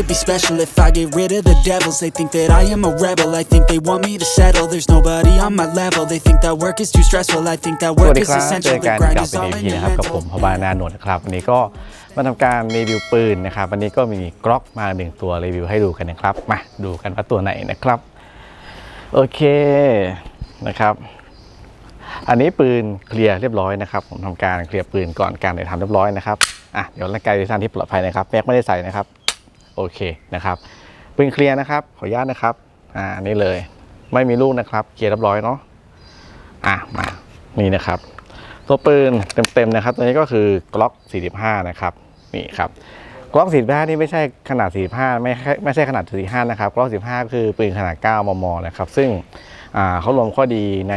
could be special if I get rid of the devils They think that I am a rebel I think they want me to settle There's nobody on my level They think that work is too stressful I think that สวั work สดี is ครับ เจ essential อกัน The grind กับ is เป็น all เอ in พี your นะครับ กับผม mental พบานาโนนนะครับ วันนี้ก็มาทำการรีวิวปืนนะครับ วันนี้ก็มีกล็อกมาหนึ่งตัวรีวิวให้ดูกันนะครับ มาดูกันว่าตัวไหนนะครับ โอเคนะครับ อันนี้ปืนเคลียร์เรียบร้อยนะครับ ผมทำการเคลียร์ปืนก่อนการถ่ายทำเรียบร้อยนะครับ อะ เดี๋ยวร่างกายดิฉันที่ปลอดภัยนะครับแม็กไม่ได้ใส่นะครับ โอเคนะครับปืนเคลียร์นะครับ ขออนุญาตนะครับ อ่านนี้เลย ไม่มีลูกนะครับ เคลียร์เรียบร้อยเนาะ อะมา นี่นะครับ ตัวปืนเต็มๆนะครับ ตัวนี้ก็คือกล็อก 45 นะครับ นี่ครับกล็อก 45 นี่ไม่ใช่ขนาด 45 ไม่ใช่ไม่ใช่ขนาด 45 นะครับกล็อก 15 คือปืนขนาด 9 มม นะครับ ซึ่งอ่าเขารวมข้อดีใน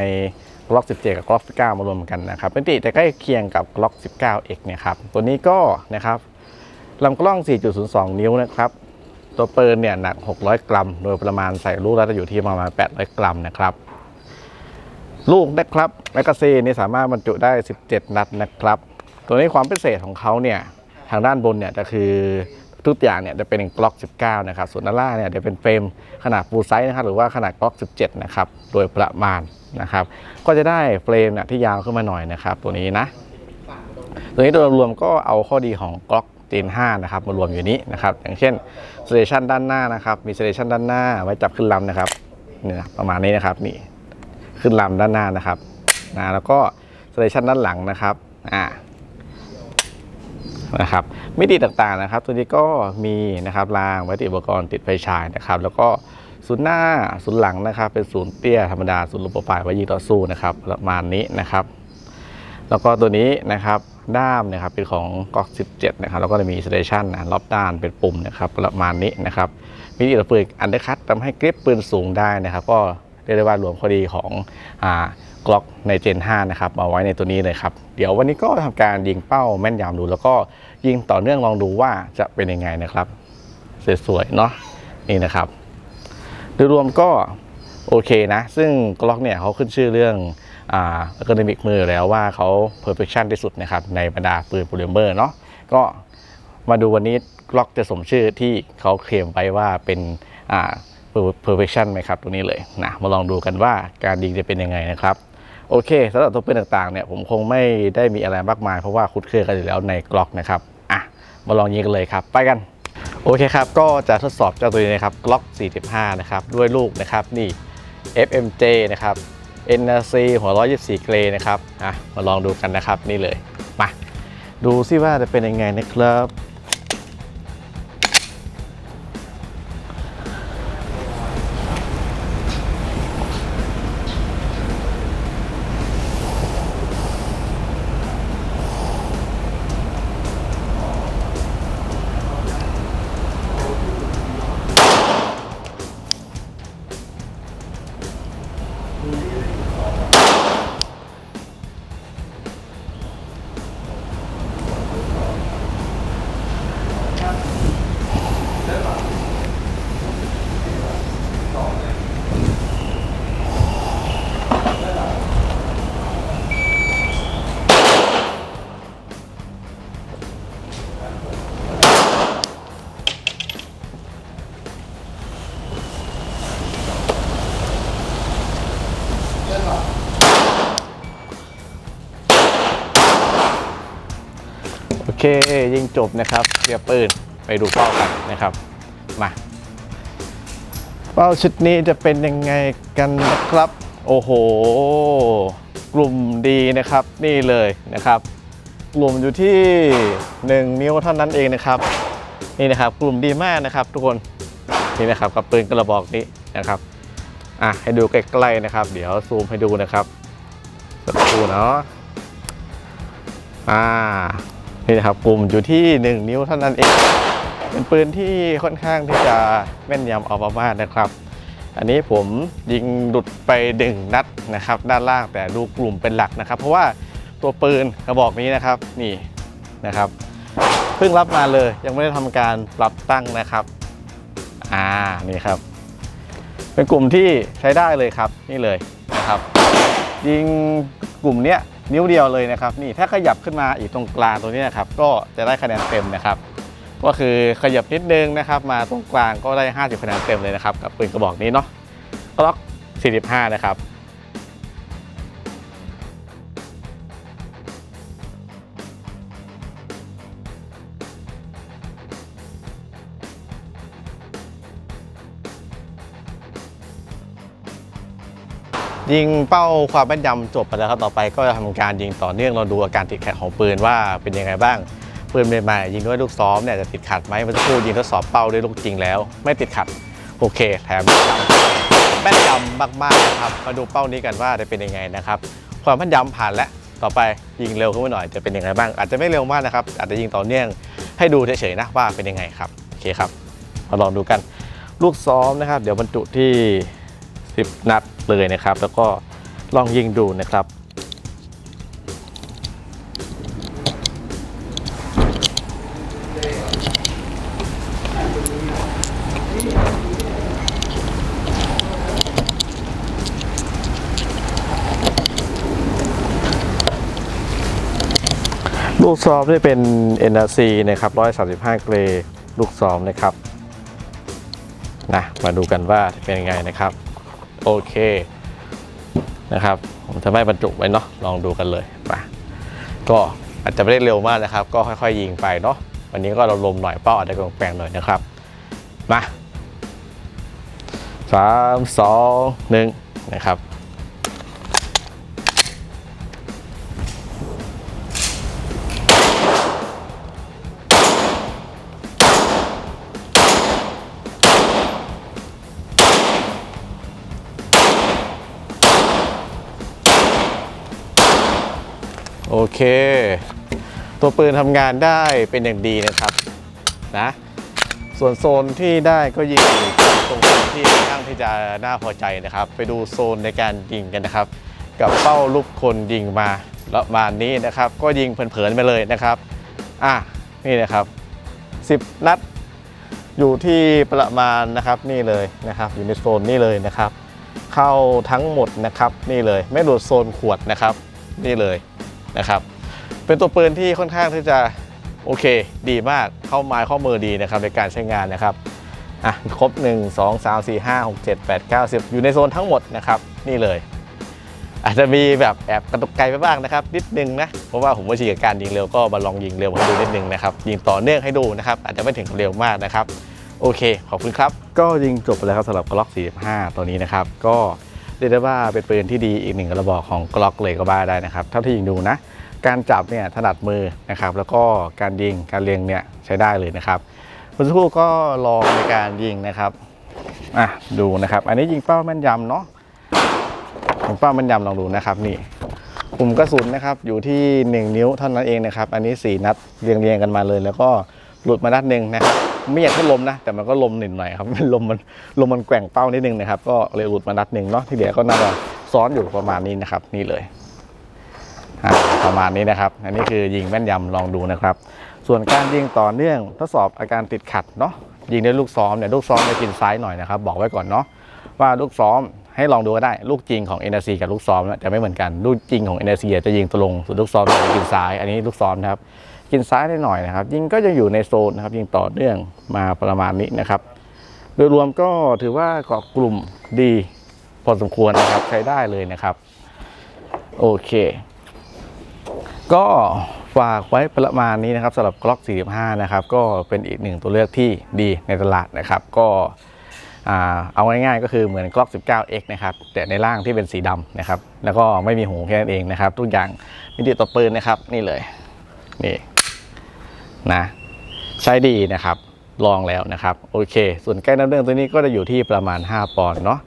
กล็อก 17 กับกล็อก 19 มารวมกันนะครับเป็นติจะใกล้เคียงกับกล็อก 19x เนี่ยครับ ตัวนี้ก็นะครับ ลำกล้อง 4.02 นิ้วนะครับ ตัวปืนเนี่ยหนัก 600 กรัม โดยประมาณใส่ลูกแล้วจะอยู่ที่ประมาณ 800 กรัมนะครับ ลูกนะครับแมกกาซีนนี่สามารถบรรจุได้ 17 นัดนะครับ ตัวนี้ความพิเศษของเขาเนี่ยทางด้านบนเนี่ยจะคือทุกอย่างเนี่ยจะเป็นกล็อก19 นะครับ ส่วนด้านล่างเนี่ยจะเป็นเฟรมขนาดฟูลไซส์นะครับหรือว่าขนาดกล็อก17 นะครับ โดยประมาณนะครับ ก็จะได้เฟรมเนี่ยที่ยาวขึ้นมาหน่อยนะครับ ตัวนี้นะ ตัวนี้โดยรวมก็เอาข้อดีของกล็อก เจน5นะครับมารวมอยู่นี้นะครับอย่างเช่นสเตชันด้านหน้านะครับมีสเตชันด้านหน้าไว้จับขึ้นลำนะครับนี่นะประมาณนี้นะครับนี่ขึ้นลำด้านหน้านะครับนะแล้วก็สเตชันด้านหลังนะครับอ่านะครับมิติต่างๆนะครับ ตัวนี้ก็มีนะครับรางไว้ติดอุปกรณ์ติดไฟฉายนะครับ แล้วก็ศูนย์หน้าศูนย์หลังนะครับ เป็นศูนย์เตี้ยธรรมดาศูนย์ลูกโปรไฟล์ไว้ยิงต่อสู้นะครับประมาณนี้นะครับ แล้วก็ตัวนี้นะครับด้ามนะครับเป็นของก๊อก17 นะครับแล้วก็จะมีสเตชันนะรอบด้านเป็นปุ่มนะครับประมาณนี้นะครับมิติระเบิดอันเดอร์คัตทำให้กริปปืนสูงได้นะครับ ก็เรียกได้ว่ารวมข้อดีของอ่ากล็อกในเจน5นะครับเอาไว้ในตัวนี้เลยครับ เดี๋ยววันนี้ก็ทำการยิงเป้าแม่นยำดูแล้วก็ยิงต่อเนื่องลองดูว่าจะเป็นยังไงนะครับสวยๆเนาะนี่นะครับโดยรวมก็โอเคนะ ซึ่งกล็อกเนี่ยเขาขึ้นชื่อเรื่อง อ่าอะคาเดมิกมือแล้วว่าเขา perfection ที่สุดนะครับในบรรดาปืนโพลิเมอร์เนาะก็มาดูวันนี้กล็อกจะสมชื่อที่เขาเคลมไปว่าเป็นอ่า perfection ไหมครับตรงนี้เลยนะมาลองดูกันว่าการยิงจะเป็นยังไงนะครับโอเคสำหรับตัวปืนต่างๆเนี่ยผมคงไม่ได้มีอะไรมากมายเพราะว่าคุ้นเคยกันอยู่แล้วในกล็อกนะครับอะมาลองยิงกันเลยครับไปกันโอเคครับ ก็จะทดสอบเจ้าตัวนี้นะครับ Glock 45 นะครับ ด้วยลูกนะครับนี่ FMJ นะครับ NRC หัว124 เกรนะครับอะมาลองดูกันนะครับนี่เลยมาดูซิว่าจะเป็นยังไงนะครับ เคยิงจบนะครับเรียบปืนไปดูเป้ากันนะครับมาเป้าชุดนี้จะเป็นยังไงกันนะครับ โอ้โห กลุ่มดีนะครับนี่เลยนะครับ กลุ่มอยู่ที่ 1 นิ้วเท่านั้นเองนะครับ นี่นะครับกลุ่มดีมากนะครับ ทุกคนนี่นะครับกับปืนกระบอกนี้นะครับอะให้ดูใกล้ๆนะครับ เดี๋ยวซูมให้ดูนะครับสักครู่เนาะอ่า นี่นะครับกลุ่มอยู่ที่ 1 นิ้วเท่านั้นเอง เป็นปืนที่ค่อนข้างที่จะแม่นยำเอามากนะครับ อันนี้ผมยิงหลุดไปดึงนัดนะครับ ด้านล่างแต่ดูกลุ่มเป็นหลักนะครับ เพราะว่าตัวปืนกระบอกนี้นะครับนี่นะครับเพิ่งรับมาเลยยังไม่ได้ทำการปรับตั้งนะครับอ่านี่ครับ เป็นกลุ่มที่ใช้ได้เลยครับนี่เลยนะครับ ยิงกลุ่มเนี้ย นิ้วเดียวเลยนะครับนี่ถ้าขยับขึ้นมาอีกตรงกลางตรงนี้นะครับก็จะได้คะแนนเต็มนะครับ ก็คือขยับนิดนึงนะครับ มาตรงกลางก็ได้ 50 คะแนนเต็มเลยนะครับกับปืนกระบอกนี้เนาะกล็อก45 นะครับ ยิงเป้าความแม่นยำจบไปแล้วครับต่อไปก็จะทำการยิงต่อเนื่องเราดูอาการติดขัดของปืนว่าเป็นยังไงบ้างปืนใหม่ๆยิงด้วยลูกซ้อมเนี่ยจะติดขัดไหมเมื่อสักครู่ยิงทดสอบเป้าด้วยลูกจริงแล้ว ไม่ติดขัดโอเคแถมแม่นยำมากๆนะครับมาดูเป้านี้กันว่าจะเป็นยังไงนะครับความแม่นยำผ่านแล้วต่อไปยิงเร็วขึ้นมาหน่อยจะเป็นยังไงบ้าง อาจจะไม่เร็วมากนะครับ อาจจะยิงต่อเนื่องให้ดูเฉยๆนะว่าเป็นยังไงครับโอเคครับมาลองดูกัน ลูกซ้อมนะครับ เดี๋ยวบรรจุที่ 10 นัดเลยนะครับ แล้วก็ลองยิงดูนะครับลูกซ้อมได้เป็น NRC นะครับ 135 เกรลูกซ้อมนะครับ นะ มาดูกันว่าเป็นยังไงนะครับ โอเคนะครับ ผมจะไม่บรรจุไว้เนาะลองดูกันเลยมาก็อาจจะไม่ได้เร็วมากนะครับ ก็ค่อยๆยิงไปเนาะวันนี้ก็เราลมหน่อยเป้าอาจจะแปลงหน่อยนะครับมาสามสองหนึ่งนะครับ โอเค ตัวปืนทำงานได้เป็นอย่างดีนะครับนะส่วนโซนที่ได้ก็ยิงตรงโซนที่ค่อนข้างที่จะน่าพอใจนะครับ ไปดูโซนในการยิงกันนะครับ กับเป้าลูกคนยิงมาประมาณนี้นะครับ ก็ยิงเผินๆไปเลยนะครับอะนี่นะครับ 10 นัดอยู่ที่ประมาณนะครับนี่เลยนะครับ อยู่ในโซนนี่เลยนะครับ เข้าทั้งหมดนะครับนี่เลย ไม่หลุดโซนขวดนะครับ นี่เลย นะครับ เป็นตัวปืนที่ค่อนข้างที่จะโอเค ดีมากเข้าไม้เข้ามือดีนะครับในการใช้งานนะครับอะครบ 1 2 3 4 5 6 7 8 9 10 อยู่ในโซนทั้งหมดนะครับ นี่เลย อาจจะมีแบบแอบกระตุกไกลไปบ้างนะครับ นิดนึงนะ เพราะว่าผมว่าชีกับการยิงเร็วก็มาลองยิงเร็วให้ดูนิดนึงนะครับ ยิงต่อเนื่องให้ดูนะครับ อาจจะไม่ถึงเร็วมากนะครับ โอเค ขอบคุณครับ ก็ยิงจบไปแล้วครับสำหรับกล็อก45 ตัวนี้นะครับ ก็ เรียกได้ว่าเป็นปืนที่ดีอีกหนึ่งกระบอกของกล็อกเลยก็บ้าได้นะครับเท่าที่ยิงดูนะการจับเนี่ยถนัดมือนะครับ แล้วก็การยิงการเลียงเนี่ยใช้ได้เลยนะครับเมื่อสักครู่ก็ลองในการยิงนะครับอะดูนะครับ อันนี้ยิงเป้าแม่นยำเนาะยิงเป้าแม่นยำลองดูนะครับนี่กลุ่มกระสุนนะครับอยู่ที่ 1 นิ้วเท่านั้นเองนะครับ อันนี้ 4 นัดเรียงเรียงกันมาเลย แล้วก็หลุดมานัดหนึ่งนะครับ ไม่อยากให้ลมนะ แต่มันก็ลมหนึ่งหน่อยครับลมมันลมมันแกว่งเป้านิดนึงนะครับ ก็เลยหลุดมานัดหนึ่งเนาะที่เหลือก็น่าจะซ้อนอยู่ประมาณนี้นะครับ นี่เลยประมาณนี้นะครับ อันนี้คือยิงแม่นยำลองดูนะครับ ส่วนการยิงต่อเนื่องทดสอบอาการติดขัดเนาะยิงด้วยลูกซ้อมเนี่ยลูกซ้อมจะกินซ้ายหน่อยนะครับ บอกไว้ก่อนเนาะว่าลูกซ้อมให้ลองดูก็ได้ ลูกจริงของ n อ c กับลูกซ้อมจะไม่เหมือนกัน ลูกจริงของ n อ c จะยิงตรงส่วนลูกซ้อมจะกินซ้าย อันนี้ลูกซ้อมนะครับ กินซ้ายได้หน่อยนะครับ ยิงก็จะอยู่ในโซนนะครับยิงต่อเนื่องมาประมาณนี้นะครับ โดยรวมก็ถือว่าเกาะกลุ่มดีพอสมควรนะครับใช้ได้เลยนะครับโอเค ก็ฝากไว้ประมาณนี้นะครับสำหรับกล็อก 45 นะครับ ก็เป็นอีกหนึ่งตัวเลือกที่ดีในตลาดนะครับ ก็เอาง่ายๆก็คือเหมือนกล็อก 19x นะครับแต่ในร่างที่เป็นสีดำนะครับ แล้วก็ไม่มีหูแค่นั้นเองนะครับ ทุกอย่างมีดีต่อปืนนะครับ นี่เลยนี่ นะใช้ดีนะครับลองแล้วนะครับโอเค ส่วนใกล้น้ำเรื่องตัวนี้ก็จะอยู่ที่ประมาณ 5 ปอนด์เนาะ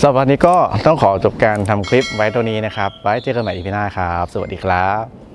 สำหรับวันนี้ก็ต้องขอจบการทำคลิปไว้เท่านี้นะครับ ไว้เจอกันใหม่อีพีหน้าครับ สวัสดีครับ